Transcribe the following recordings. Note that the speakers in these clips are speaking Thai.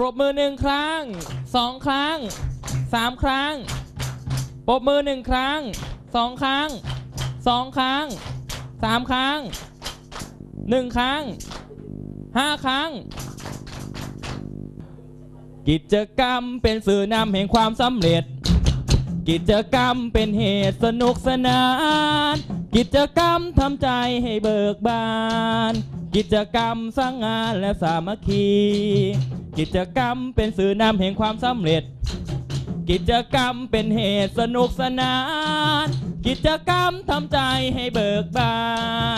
ปรบมือหนึ่งครั้งสองครั้งสามครั้ง ปรบมือหนึ่งครั้งสองครั้งสองครั้งสามครั้งหนึ่งครั้งห้าครั้ง กิจกรรมเป็นสื่อนำแห่งความสำเร็จ กิจกรรมเป็นเหตุสนุกสนาน กิจกรรมทำใจให้เบิกบาน กิจกรรมสร้างงานและสามัคคี กิจกรรมเป็นสื่อนำแห่งความสำเร็จ กิจกรรมเป็นเหตุสนุกสนาน กิจกรรมทำใจให้เบิกบา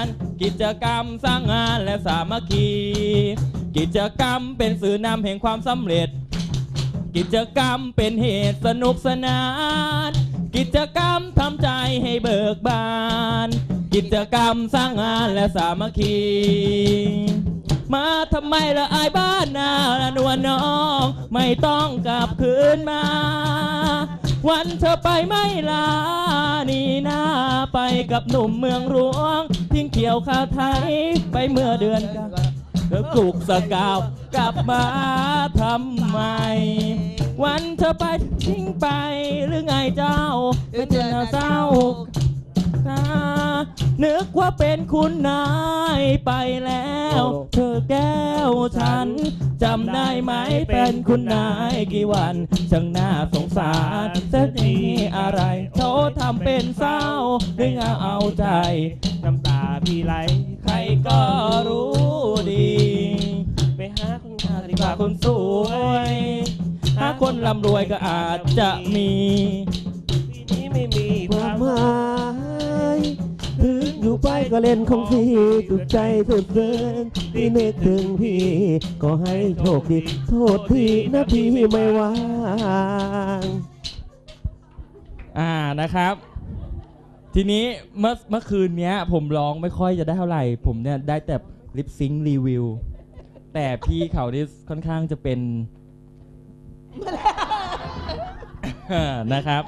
น กิจกรรมสร้างงานและสามัคคี กิจกรรมเป็นสื่อนำแห่งความสำเร็จ กิจกรรมเป็นเหตุสนุกสนาน กิจกรรมทำใจให้เบิกบาน กิจกรรมสร้างงานและสามัคคี มาทำไมละอายบ้านนาละนวลน้อง ไม่ต้องกลับคืนมา วันเธอไปไม่ลา นี่นาไปกับหนุ่มเมืองหลวง ทิ้งเขียวข้าไทยไปเมื่อเดือนกัน กุกสกาวกลับมาทำไม วันเธอไปทิ้งไปหรือไงเจ้าเป็นเจ้าเศร้า นึกว่าเป็นคุณนายไปแล้ว เธอแก้วฉันจำได้ไหมเป็นคุณนายกี่วันช่างน่าสงสารจะมีอะไรเขาทำเป็นเศร้าหรือเอาเอาใจน้ำตาพี่ไหลใครก็รู้ดี ไปหาคนงานดีดีกกว่าว่าคนสวยถ้าคนร่ำรวยก็อาจจะมีปีนี้ไม่มีคความวามหมายถึง อยู่ไปก็เล่นของพี่ตุกใจสุดเกินพี่นึกถึงพี่ ก็ให้โชคดีโทษทีนะพี่ไม่ว่างอ่านะครับ ทีนี้เมื่อเมื่อคืนเนี้ย ผมร้องไม่ค่อยจะได้เท่าไหร่ ผมเนี่ยได้แต่ลิปซิงรีวิว แต่พี่เขานี่ค่อนข้างจะเป็น นะครับ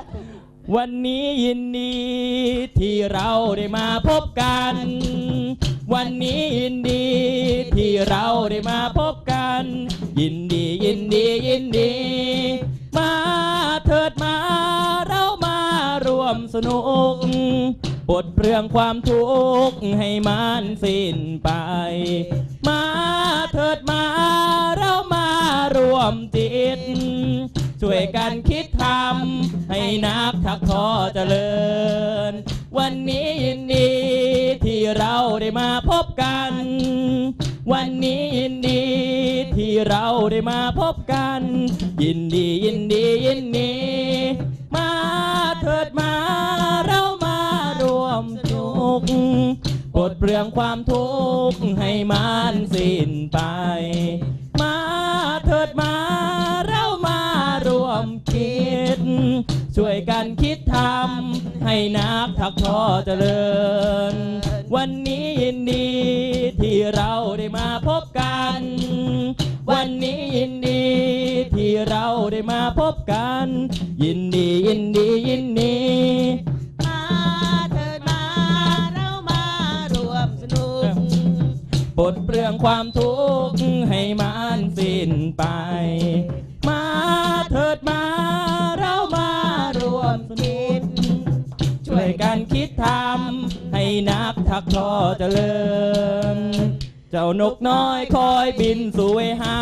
วันนี้ยินดีที่เราได้มาพบกัน วันนี้ยินดีที่เราได้มาพบกัน ยินดียินดียินดี มาเถิดมาเรามารวมสนุกปลดเปลืองความทุกข์ให้มันสิ้นไป มาเถิดมาเรามารวมจิต ช่วยกันคิดทำให้นับทักทอเจริญ วันนี้ยินดีที่เราได้มาพบกัน วันนี้ยินดีที่เราได้มาพบกัน ยินดียินดียินดีมาเถิดมาเรามารวมทุกข์ปลดเปลืองความทุกข์ให้มันสิ้นไป เจริญ วันนี้ยินดีที่เราได้มาพบกัน วันนี้ยินดีที่เราได้มาพบกัน ยินดียินดียินดีมาเถิดมาเรามารวมสนุกปลดเปลื้องความทุกข์ให้มันสิ้นไป มาเถิดมาเรา ทำให้นับทักทอเจริญ เจ้านกน้อยคอยบินสวยหา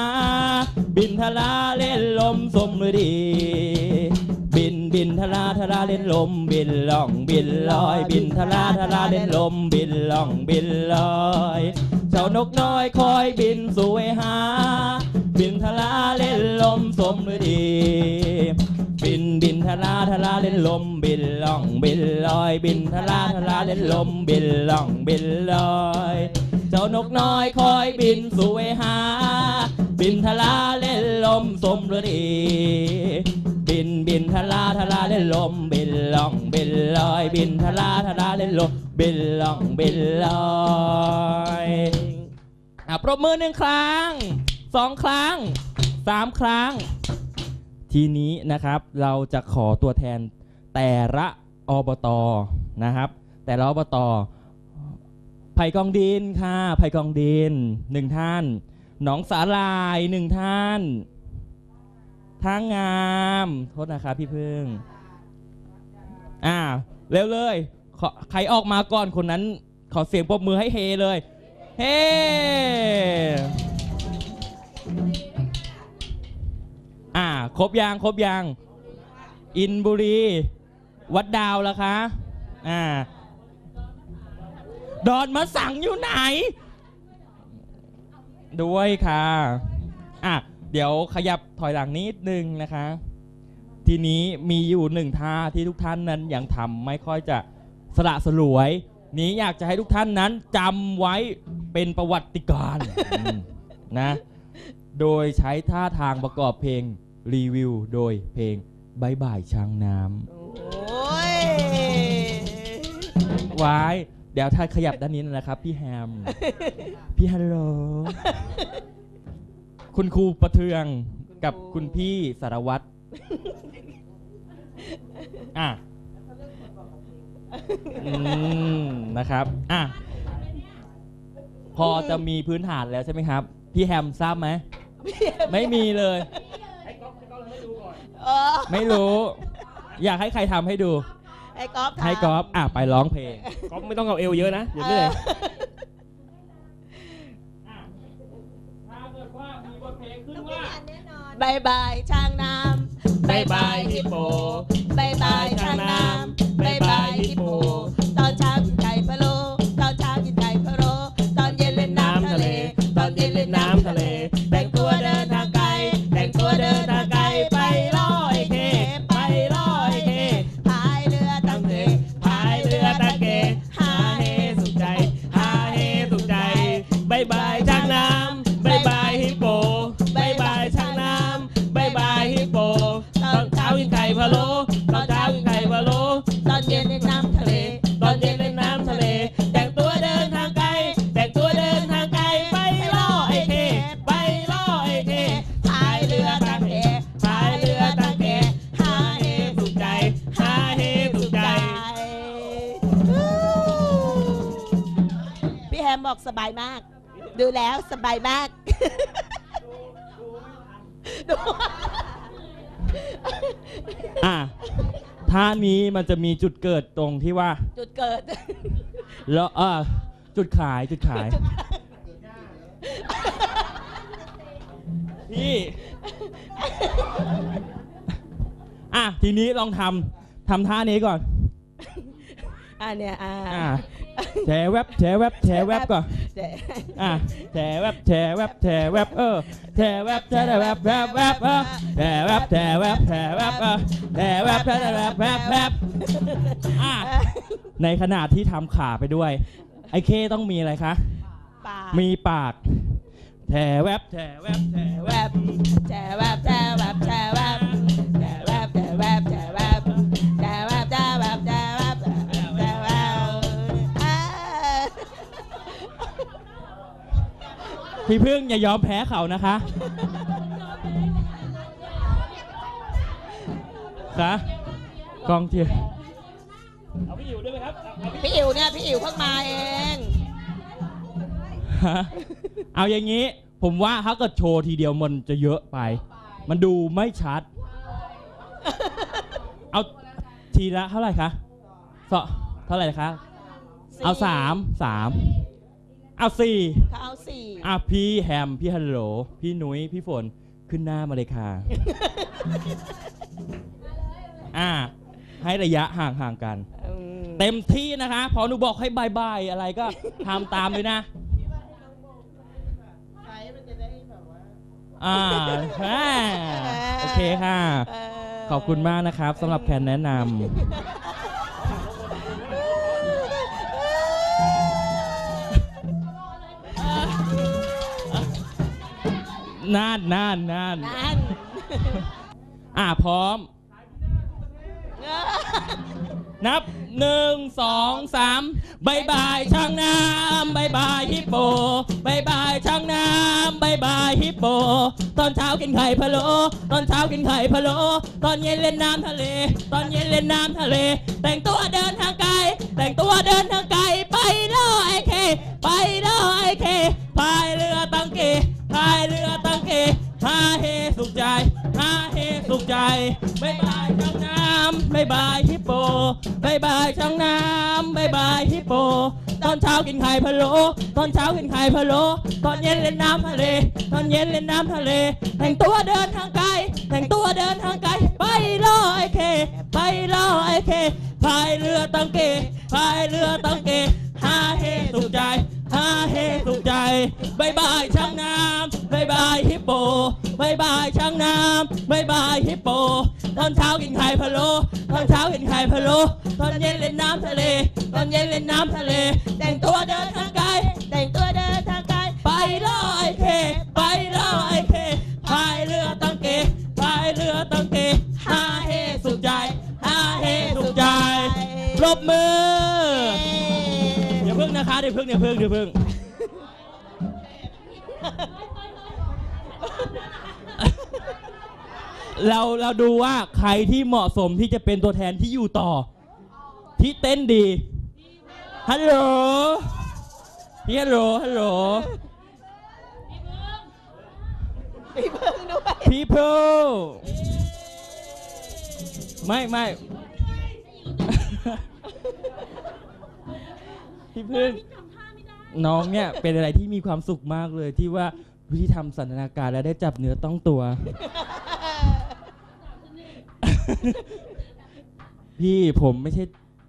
บินทลาเล่นลมสมฤดีบินบินทลาทลาเล่นลม บินล่องบินลอย บินทลาทลาเล่นลม บินล่องบินลอยเจ้านกน้อยคอยบินสวยหา บินทลาเล่นลมสมฤดี บินบินทลาทลาเล่นลม บินล่องบินลอย บินทลาทลาเล่นลม บินล่องบินลอยเจ้านกน้อยคอยบินสวยหา บินทลาเล่นลมสมฤดี บินบินทลาทลาเล่นลม บินล่องบินลอย บินทลาทลาเล่นลม บินล่องบินลอยอะปรบมือหนึ่งครั้งสองครั้งสามครั้ง ทีนี้นะครับเราจะขอตัวแทนแต่ละอบตนะครับ แต่ละอบตไผ่กองดินค่ะไผ่กองดินหนึ่งท่าน หนองสาลายหนึ่งท่านทางงามโทษนะครับพี่พึ่งอ่าเร็วเลยใครออกมาก่อนคนนั้นขอเสียงปรบมือให้เฮเลย เฮอ่ ครบยางครบยาง อินบุรี วัดดาวแล้วคะอ่าดอนมะสังอยู่ไหน ด้วยค่ะอะเดี๋ยวขยับถอยหลังนิดนึงนะคะ ทีนี้มีอยู่หนึ่งท่าที่ทุกท่านนั้นยังทำไม่ค่อยจะสละสลวย นี้อยากจะให้ทุกท่านนั้นจำไว้เป็นประวัติการณ์อืมนะ โดยใช้ท่าทางประกอบเพลง รีวิวโดยเพลงบายบายช้างน้ำโอ้ยไว้เดี๋ยวถ้าขยับด้านนี้นะครับ พี่แฮม พี่ฮัลโหล คุณครูประเทืองกับคุณพี่สารวัตรอะอืมนะครับ อะ พอจะมีพื้นฐานแล้วใช่ไหมครับ พี่แฮมทราบไหม ไม่มีเลย เออไม่รู้ อยากให้ใครทำให้ดูไอ้ก๊อฟถามให้กอล์ฟอะไปร้องเพลง ก็ไม่ต้องเอาเอวเยอะนะอย่าเหนื่อยถ้าเกิดว่ามีบทเพลงขึ้นต้องมีว่างานแน่นอนบายบายช้างน้ำบายบายฮิปโป บายบายช้างน้ำ ดูแล้วสบายมาก ดู อะท่านี้มันจะมีจุดเกิดตรงที่ว่า จุดเกิด แล้วเออจุดขายจุดขาย พี่ อะ ทีนี้ลองทำทำท่านี้ก่อน อ่าเนี่ย อ่า อะ แชร์แวบแชร์แวบแชร์แวบก่อนเดี๋ยวอะแชร์แวบแชร์แวบแชร์แวบเออแชร์แวบแชร์แวบแวบแวบเออแชร์แวบแชร์แวบแชร์แวบเออแชร์แวบแชร์แวบแวบแวบอะในขณะที่ทำขาไปด้วย ไอ้เคต้องมีอะไรคะปากมีปากแชร์แวบแชร์แวบแชร์แวแวบบแจแวบแจแวบแจแวบ พี่พึ่งอย่ายอมแพ้เขานะคะคะกองเทียร์เอาพี่อยู่ด้วยไหมครับเอาพี่พี่อิ๋วเนี่ยพี่อิ๋วเพิ่งมาเองฮะเอาอย่างนี้ ผมว่าถ้าเกิดโชว์ทีเดียวมันจะเยอะไป มันดูไม่ชัด เอาทีละเท่าไหร่คะสอเท่าไหร่คะ เอาสามสาม เอาสี่เขาเอาสี่อะพี่แฮม พี่ฮัลโหล พี่นุ้ย พี่ฝน ขึ้นหน้ามาเลยค่ะ อะให้ระยะห่างๆกัน อืมเต็มที่นะคะ พอหนูบอกให้บายบายอะไรก็ ทำตามเลยนะอ่าแม่โอเคค่ะ เขอบคุณมากนะครับสำหรับแคนแนะนำ น่านน่านน่านนั่นอะพร้อมนับหนึ่งสองสามบายบายช่างน้ำบายบายฮิปโปบายบายช่างน้ำบายบายฮิปโป ตอนเช้ากินไข่พะโล้ตอนเช้ากินไข่พะโล้ตอนเย็นเล่นน้ำทะเล ตอนเย็นเล่นน้ำทะเล แต่งตัวเดินทางไกล แต่งตัวเดินทางไกล ไปล่อไอเค ไปล่อไอเคพายเรือตังเก พายเรือตังเกฮาเฮสุขใจฮาเฮายฮิปโปบายบายช้างน้ำบายบายฮิปโป ตอนเช้ากินไข่พะโล้ตอนเช้ากินไข่พะโล้ตอนเย็นเล่นน้ำทะเล ตอนเย็นเล่นน้ำทะเล แต่งตัวเดินทางไกล แต่งตัวเดินทางไกล ไปล่อไอเค ไปล่อไอเค พายเรือตังเก พายเรือตังเกฮาเฮสุขใจฮาเฮสุขใจบายบายช้างน้ำบายบายฮิปโป บายบายช้างน้ำบายบายฮิปโป ตอนเช้ากินไข่พะโล้ตอนเช้ากินไข่พะโล้ตอนเย็นเล่นน้ำทะเล ตอนเย็นเล่นน้ำทะเล แต่งตัวเดินทางไกลแต่งตัวเดินทางไกลไปล่อไอ้เค ไปล่อไอ้เคพายเรือตังเกพายเรือตังเกฮาเฮสุขใจฮาเฮสุขใจปรบมืออย่าพึ่งนะคะเดี๋ยวพึ่งเดี๋ยวพึ่งเดี๋ยวพึ่ง เราเราดูว่าใครที่เหมาะสมที่จะเป็นตัวแทนที่อยู่ต่อ ที่เต้นดีฮัลโหลพี่ฮัลโหลฮัลโหลพี่เพิ่งด้วย people ไม่ไม่พี่พึ่งน้องเนี่ยเป็นอะไรที่มีความสุขมากเลยที่ว่าวิธีทำสันทนาการและได้จับเนื้อต้องตัว พี่ผมไม่ใช่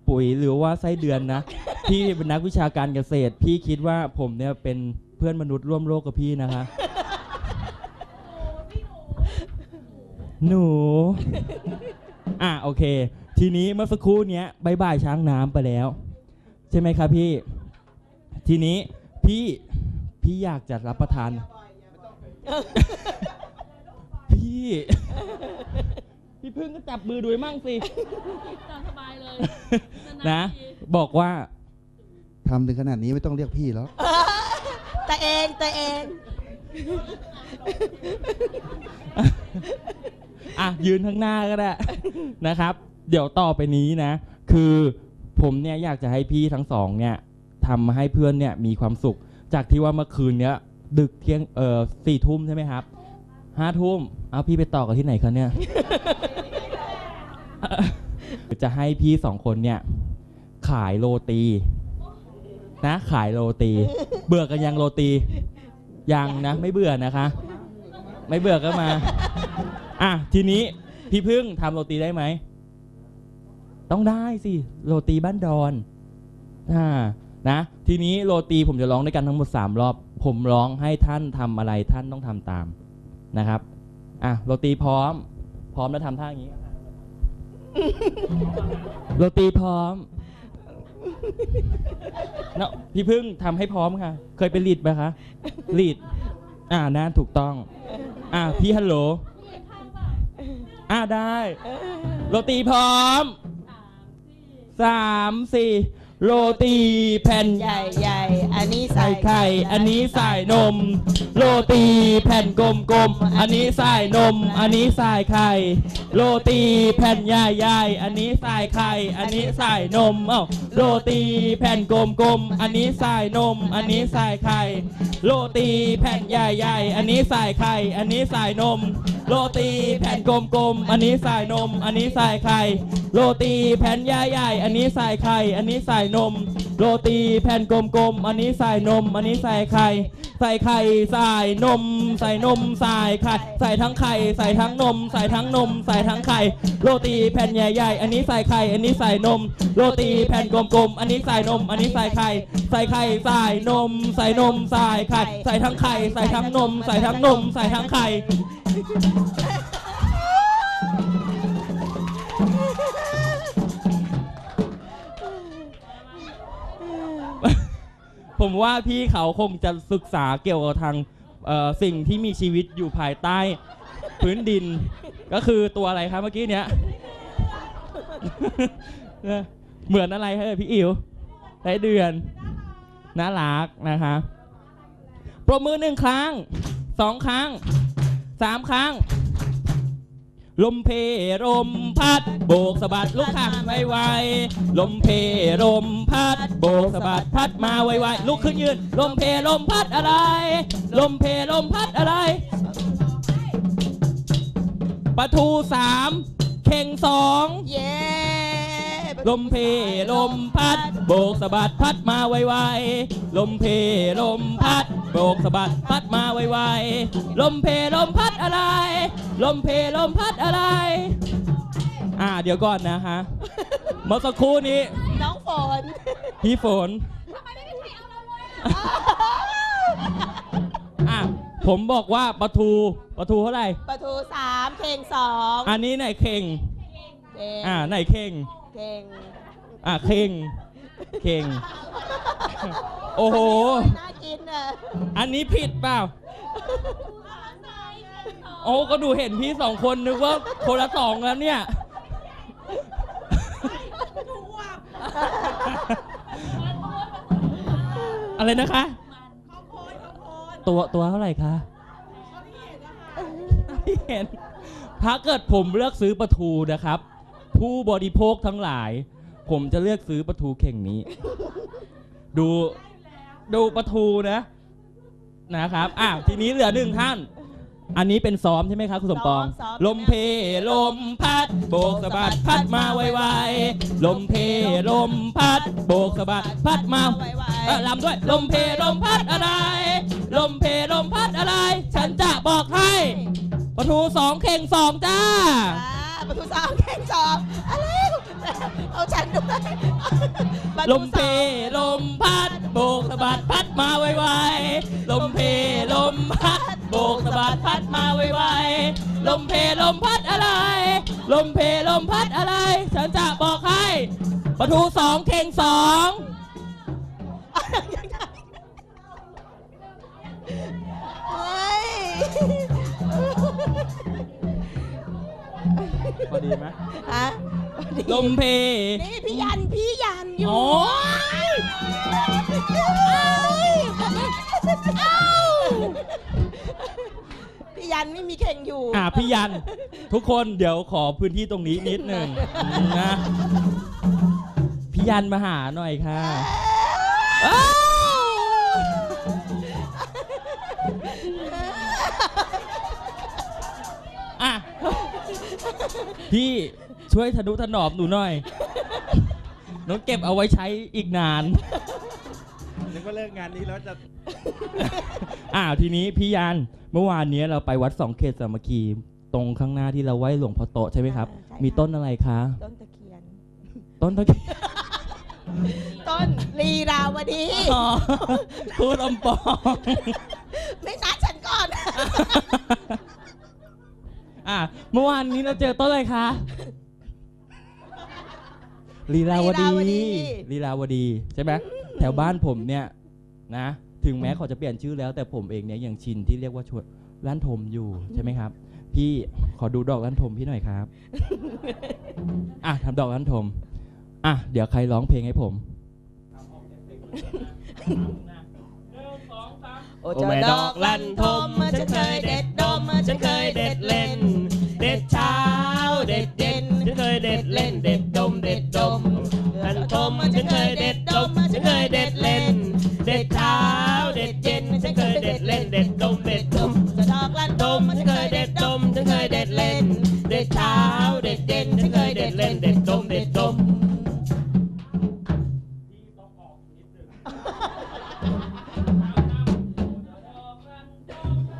ปุ๋ยหรือว่าไส้เดือนนะ พี่เป็นนักวิชาการเกษตร พี่คิดว่าผมเนี่ยเป็นเพื่อนมนุษย์ร่วมโลกกับพี่นะคะ หนู อะโอเค ทีนี้เมื่อสักครู่เนี้ยบายบายช้างน้ำไปแล้ว ใช่ไหมครับพี่ ทีนี้พี่พี่อยากจะรับประทาน พี่ พี่พึ่งก็จับมือด้วยมั่งสิ ตามสบายเลยนะ บอกว่าทำถึงขนาดนี้ไม่ต้องเรียกพี่แล้ว แต่เองแต่เอง อะ ยืนข้างหน้าก็ได้ นะครับ เดี๋ยวต่อไปนี้นะ คือผมเนี่ยอยากจะให้พี่ทั้งสองเนี่ยทำให้เพื่อนเนี่ยมีความสุข จากที่ว่าเมื่อคืนเนี้ย ดึกเที่ยงเอ่อสี่ทุ่มใช่ไหมครับ ห้าทุ่มเอาพี่ไปต่อกันที่ไหนคะเนี่ย จะให้พี่สองคนเนี่ย ขายโรตี นะ ขายโรตี เบื่อกันยังโรตี ยังนะ ไม่เบื่อนะคะ ไม่เบื่อก็มา อะทีนี้พี่พึ่งทำโรตีได้ไหม ต้องได้สิ โรตีบ้านดอนอ่านะ ทีนี้โรตีผมจะร้องด้วยกันทั้งหมด 3 รอบ ผมร้องให้ท่านทำอะไรท่านต้องทำตาม นะครับอะโรตีพร้อม พร้อมแล้วทำท่าอย่างนี้ โรตีพร้อมเนาะพี่พึ่งทำให้พร้อมค่ะ เคยไปลีดไหมคะลีดอ่านะถูกต้อง อ่าพี่ฮัลโหลอ่าได้ โรตีพร้อมสามสี่ โรตีแผ่นใหญ่ใหญ่อันนี้ใส่ใส่ไข่ อันนี้ใส่นม โรตีแผ่นกลมๆ อันนี้ใส่นม อันนี้ใส่ไข่ โรตีแผ่นใหญ่ๆ อันนี้ใส่ไข่ อันนี้ใส่นม เอ้า โรตีแผ่นกลมๆ อันนี้ใส่นม อันนี้ใส่ไข่ โรตีแผ่นใหญ่ๆ อันนี้ใส่ไข่ อันนี้ใส่นม โรตีแผ่นกลมๆ อันนี้ใส่นม อันนี้ใส่ไข่ โรตีแผ่นใหญ่ๆ อันนี้ใส่ไข่ อันนี้ใส่นม โรตีแผ่นกลมๆ อันนี้ใส่นม อันนี้ใส่ไข่ ใส่ไข่ใส่นม ใส่นมใส่ไข่ ใส่ทั้งไข่ ใส่ทั้งนม ใส่ทั้งนม ใส่ทั้งไข่ โรตีแผ่นใหญ่ๆ อันนี้ใส่ไข่ อันนี้ใส่นม โรตีแผ่นกลมๆ อันนี้ใส่นม อันนี้ใส่ไข่ ใส่ไข่ใส่นม ใส่นมใส่ไข่ ใส่ทั้งไข่ ใส่ทั้งนม ใส่ทั้งนม ใส่ทั้งไข่ ผมว่าพี่เขาคงจะศึกษาเกี่ยวกับทางเอ่อสิ่งที่มีชีวิตอยู่ภายใต้ พื้นดิน ก็คือตัวอะไรครับเมื่อกี้เนี้ย เหมือนอะไรครับพี่อิ๋วได้เดือน น่ารักนะคะปรบมือหนึ่งครั้งสองครั้งสามครั้ง ลมเพลมพัดโบกสะบัดลุกขันไวๆลมเพลมพัดโบกสะบัดพัดมาไวๆลุกขึ้นยืน ลมเพลมพัดอะไร ลมเพลมพัดอะไรปลาทูสามเข่งสองเย้ลมเพลมพัด โบกสะบัดพัดมาไวๆลมเพลมพัด โบกสะบัดพัดมาไวๆลมเพลมพัดอะไร ลมเพลมพัดอะไร อ่าเดี๋ยวก่อนนะฮะเมื่อสักครู่นี้ น้องฝน พี่ฝนอะผมบอกว่าปลาทูปลาทูเท่าไหร่ประตูสามเพลงสองอันนี้ไหนเข่งเพลงอ่าไหนเข่งเพลงอะเข่ง เข่ง โอ้โห น่ากินอะอันนี้ผิดเปล่า โอ้ก็ดูเห็นพี่สองคนนึกว่าคนละสองแล้วเนี่ย อะไรนะคะ ตัวตัวเท่าไหร่คะที่เห็น ถ้าเกิดผมเลือกซื้อปลาทูนะครับ ผู้บริโภคทั้งหลาย ผมจะเลือกซื้อปลาทูเข่งนี้ ดูดูปลาทูนะ นะครับ อะทีนี้เหลือหนึ่งท่าน อันนี้เป็นซ้อมใช่ไหมครับคุณสมปอง ซ้อมลมเพลมพัด โบกสะบัดพัดมาไวๆลมเพลมพัด โบกสะบัดพัดมาไวเออลำด้วย ลมเพลมพัดอะไร ลมเพลมพัดอะไร ฉันจะบอกให้ปลาทูสองเข่งสองจ้า อ่าประตูสามเพลงสองอะไร เอาฉันด้วยประลตูมเพสองลมพัดโบกสะบัดพัดมาไวๆลมเพลมพัดโบกสะบัดพัดมาไวๆลมเพลมพัดอะไร ลมเพลมพัดอะไร ฉันจะบอกให้ปลาทูสองเข่งสองเฮ้ยพอดีไหมฮะดี ลมเพนี่พี่ยันพี่ยันอยู่โอ้ยพี่ยันไม่มีเข่งอยู่ อะพี่ยัน ทุกคนเดี๋ยวขอพื้นที่ตรงนี้นิดหนึ่งนะพี่ยันมาหาหน่อยค่ะอ้าวอะพี่ ช่วยทนุถนอมหนูหน่อยหนูเก็บเอาไว้ใช้อีกนาน นึกว่าเลิกงานนี้แล้วจะอ่าทีนี้พี่ยันเมื่อวานเนี้ยเราไปวัดสองเขตสามัคคีตรงข้างหน้าที่เราไหว้หลวงพ่อโตะใช่ไหมครับอ่าใช่มีต้นอะไรคะ ต้นตะเคียน ต้นตะเคียนต้นลีราวดี อ๋อพูดอมปองไม่นัดฉันก่อน อะเมื่อวานนี้เราเจอต้นอะไรคะ ลีลาวดีลีลาวดี ลีลาวดีใช่ไหมแถวบ้านผมเนี่ยนะ ถึงแม้เขาจะเปลี่ยนชื่อแล้วแต่ผมเองเนี่ยยังชินที่เรียกว่าชวนล้านทมอยู่ใช่ไหมครับ พี่ขอดูดอกล้านทมพี่หน่อยครับ อะทำดอกล้านทมอะเดี๋ยวใครร้องเพลงให้ผม โอ้โอ้แม่ดอกลั่นทมฉันเคยเด็ดดมฉันเคยเด็ดเล่นเด็ด เด็ดเล่นเด็ดดมเด็ดดมลั่นทมฉันเคยเด็ดดมฉันเคยเด็ดเล่น เด็ดเช้าเด็ดเย็นฉันเคยเด็ดเล่นเด็ดดมเด็ดดมจะดอกลั่นดมฉันเคยเด็ดดมฉันเคยเด็ดเล่น เด็ดเช้าเด็ดเย็นฉันเคยเด็ดเล่นเด็ดดมเด็ดดม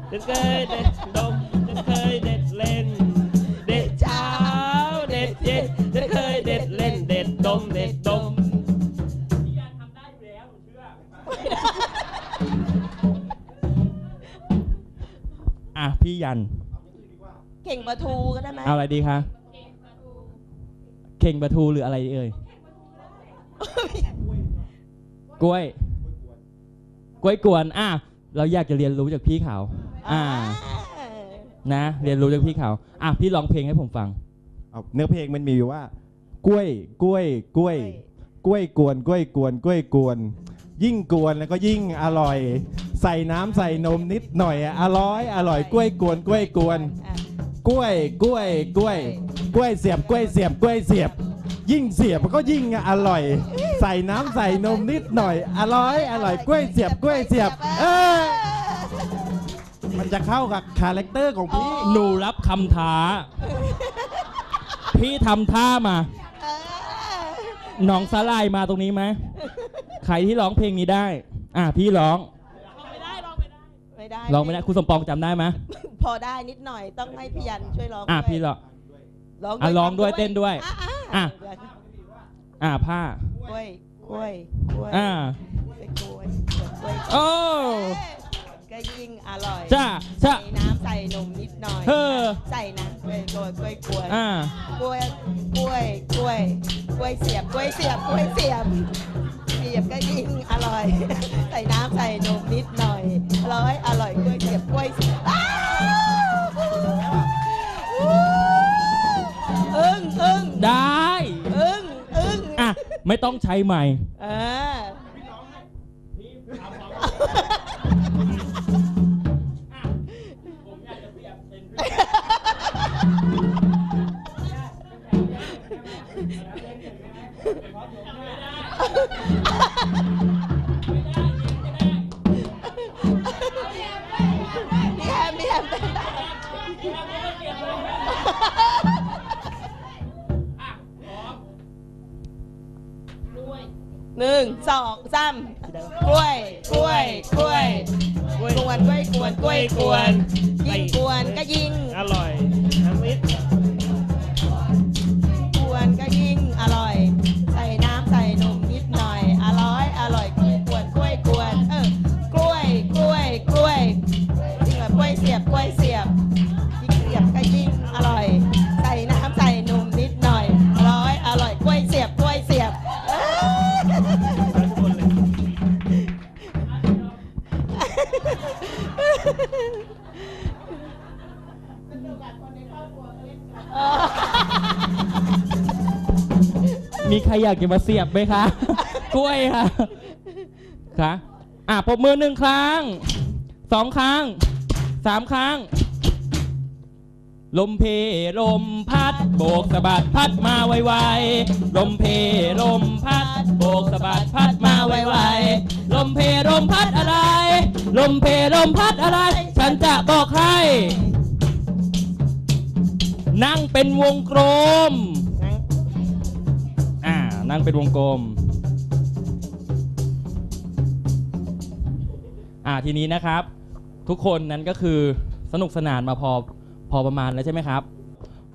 ฉันเคยเด็ด เข่งประทูก็ได้ไหมเอาอะไรดีคะเข่งปลาทูหรืออะไรเอ่ยกล้วย กล้วยกวนอะเราอยากจะเรียนรู้จากพี่เขาอ่า นะ เรียนรู้จากพี่เขาอะพี่ร้องเพลงให้ผมฟังเอาเนื้อเพลงมันมีอยู่ว่า กล้วย กล้วย กล้วย กล้วยกวน กล้วยกวน กล้วยกวน ยิ่งกวนแล้วก็ยิ่งอร่อย ใส่น้ำใส่นมนิดหน่อยอะอร่อย อร่อย กล้วยกวน กล้วยกวนอะ กล้วยกล้วยกล้วย กล้วยเสียบกล้วยเสียบกล้วยเสียบ ยิ่งเสียบมันก็ยิ่งอร่อย ใส่น้ำใส่นมนิดหน่อย อร่อยอร่อยกล้วยเสียบกล้วยเสียบ เออมันจะเข้ากับคาแรคเตอร์ของพี่ หนูรับคำท้า พี่ทำท่ามาเออน้องสลายมาตรงนี้ไหมใครที่ร้องเพลงนี้ได้ อะพี่ร้อง ไม่ได้ร้องไม่ได้คุณสมปองจำได้ไหม พอได้นิดหน่อยต้องให้พี่ยันช่วยร้องอะด้วยพี่ร้องร้องอะร้องด้วยทำเต้นด้วย อะอะอะอะผ้ากล้วยกล้วยกล้วยอ่ากล้วยกล้วยโอ้ ก็ยิ่งอร่อยจ้าจ้าใส่น้ำใส่นมนิดหน่อยเออ ใส่น้ำกล้วยกล้วยกล้วยกล้วย อ่ากล้วย กล้วย กล้วย กล้วยเสียบ กล้วยเสียบ กล้วยเสียบ เสียบก็ยิ่งอร่อย ใส่น้ำใส่นมนิดหน่อยอร่อยอร่อยกล้วยเสียบกล้วยเสียบอ้าวอึ้งอึ้งได้ อึ้งอึ้งอะ ไม่ต้องใช้ใหม่ เออ รอยากจะมาเสียบไหมคะ กล้วยค่ะค่ะอะปรบมือหนึ่งครั้งสองครั้งสามครั้ง ลมเพลมพัดโบกสะบัดพัดมาไวๆลมเพลมพัดโบกสะบัดพัดมาไวๆลมเพลมพัดอะไร ลมเพลมพัดอะไร ฉันจะบอกใครนั่งเป็นวงกลมอ่า นั่งเป็นวงกลม อ่าทีนี้นะครับ ทุกคนนั้นก็คือสนุกสนานมาพอพอประมาณแล้วใช่ไหมครับ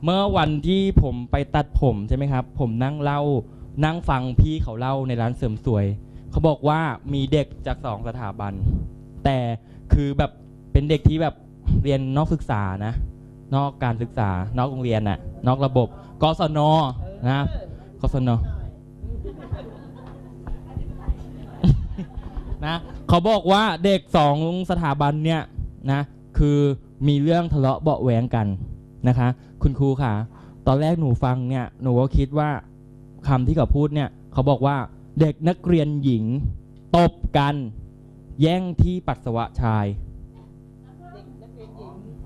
เมื่อวันที่ผมไปตัดผมใช่ไหมครับ ผมนั่งเล่านั่งฟังพี่เขาเล่าในร้านเสริมสวย เขาบอกว่ามีเด็กจากสองสถาบัน แต่คือแบบเป็นเด็กที่แบบเรียนนอกศึกษานะ นอกการศึกษานอกโรงเรียนน่ะนอกระบบกศนนะกศน นะเขาบอกว่าเด็กสองสถาบันเนี่ยนะคือมีเรื่องทะเลาะเบาะแหวงกันนะคะ คุณครูค่ะ ตอนแรกหนูฟังเนี่ยหนูก็คิดว่าคำที่เขาพูดเนี่ยเขาบอกว่าเด็กนักเรียนหญิงตบกัน แย่งที่ปัสสาวะชาย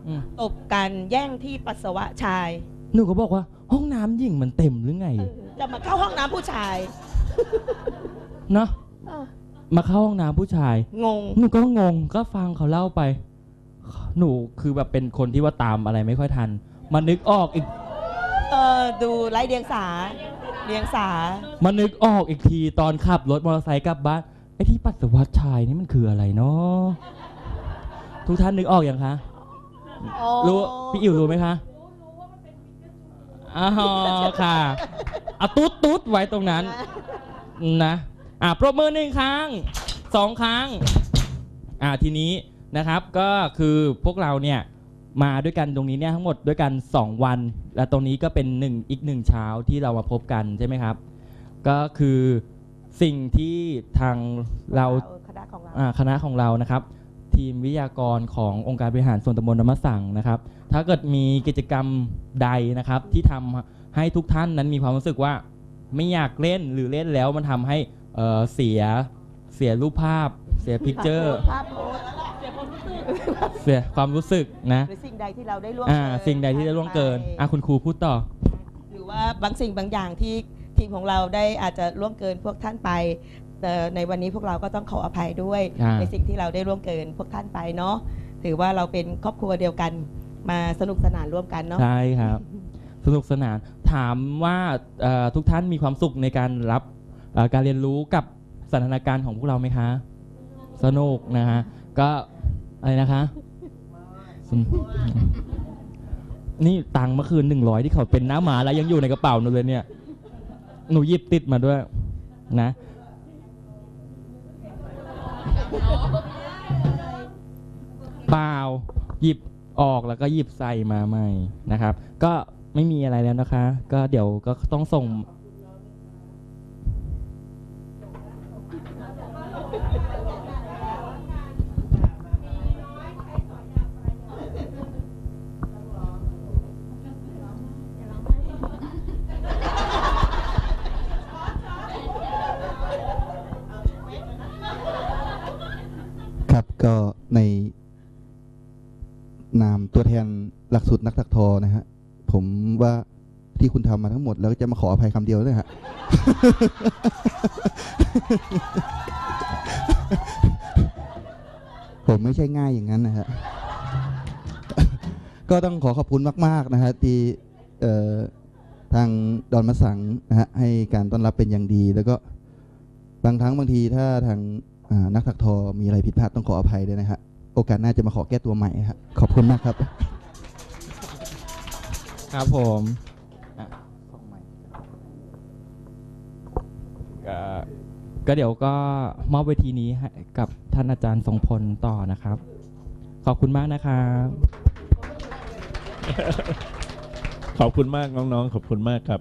อืมตบกันแย่งที่ปัสสาวะชาย หนูก็บอกว่า ห้องน้ำหญิงมันเต็มหรือไง จะมาเข้าห้องน้ำผู้ชาย เนาะเออ มาเข้าห้องน้ำผู้ชาย งง หนูก็งงก็ฟังเขาเล่าไป หนูคือแบบเป็นคนที่ว่าตามอะไรไม่ค่อยทัน มานึกออกอีก เออดูไร้เดียงสาเดียงสา มานึกออกอีกทีตอนขับรถมอเตอร์ไซค์กลับบ้านไอ้ที่ปัสสาวะชายนี่มันคืออะไรเนาะทุกท่านนึกออกอยังคะรู้พี่อิ๋วรู้ไหมคะอ๋อค่ะเอาตุ๊ดตุ๊ดไว้ตรงนั้นนะ อะปรบมือหนึ่งครั้งสองครั้งอ่าทีนี้นะครับก็คือพวกเราเนี่ยมาด้วยกันตรงนี้เนี่ยทั้งหมดด้วยกัน 2 วัน และตรงนี้ก็เป็นหนึ่งอีกหนึ่งเช้าที่เรามาพบกันใช่ไหมครับ ก็คือสิ่งที่ทางเราคณะของเราอ่าคณะของเรานะครับ ทีมวิทยากรขององค์การบริหารส่วนตำบลธรรมสังนะครับ ถ้าเกิดมีกิจกรรมใดนะครับที่ทำให้ทุกท่านนั้นมีความรู้สึกว่าไม่อยากเล่นหรือเล่นแล้วมันทำให้ เอ่อเสียเสียรูปภาพ เสียพิกเจอร์ภาพโพสต์เสียความรู้สึกนะหรือสิ่งใดที่เราได้ล่วงอ่าเกินสิ่งใดที่ได้ล่วงเกินอะคุณครูพูดต่อ หรือว่าบางสิ่งบางอย่างที่ทีมของเราได้อาจจะล่วงเกินพวกท่านไปแต่ในวันนี้พวกเราก็ต้องขออภัยด้วย อ่า ในสิ่งที่เราได้ล่วงเกินพวกท่านไปเนาะถือว่าเราเป็นครอบครัวเดียวกันมาสนุกสนานร่วมกันเนาะ ใช่ครับ สนุกสนานถามว่าเอ่อทุกท่านมีความสุขในการรับเอ่อ การเรียนรู้กับสถานการณ์ของพวกเราไหมคะ สนุกนะฮะ ก็อะไรนะคะ นี่ตังค์เมื่อคืนหนึ่งร้อยที่เขาเป็นน้าหมาแล้วยังอยู่ในกระเป๋าหนูเลยเนี่ย หนูหยิบติดมาด้วยนะ เปล่า หยิบออกแล้วก็หยิบใส่มาใหม่นะครับ ก็ไม่มีอะไรแล้วนะคะ ก็เดี๋ยวก็ต้องส่ง นหลักสูตรนักถักทอนะฮะ ผมว่าที่คุณทำมาทั้งหมด แล้วก็จะมาขออภัยคำเดียวเลยฮะ ผมไม่ใช่ง่ายอย่างนั้นนะฮะ ก็ต้องขอขอบคุณมาก ๆ นะฮะที่ทางดอนมะสังนะฮะให้การต้อนรับเป็นอย่างดี แล้วก็บางครั้งบางทีถ้าทางนักถักทอมีอะไรผิดพลาดต้องขออภัยด้วยนะฮะโอกาสหน้าจะมาขอแก้ตัวใหม่ฮะขอบคุณมากครับ ครับผมอะก็ก็เดี๋ยวก็มอบเวทีนี้ให้กับท่านอาจารย์ทรงพลต่อนะครับ ขอบคุณมากนะครับ ขอบคุณมากน้องๆ ขอบคุณมากครับ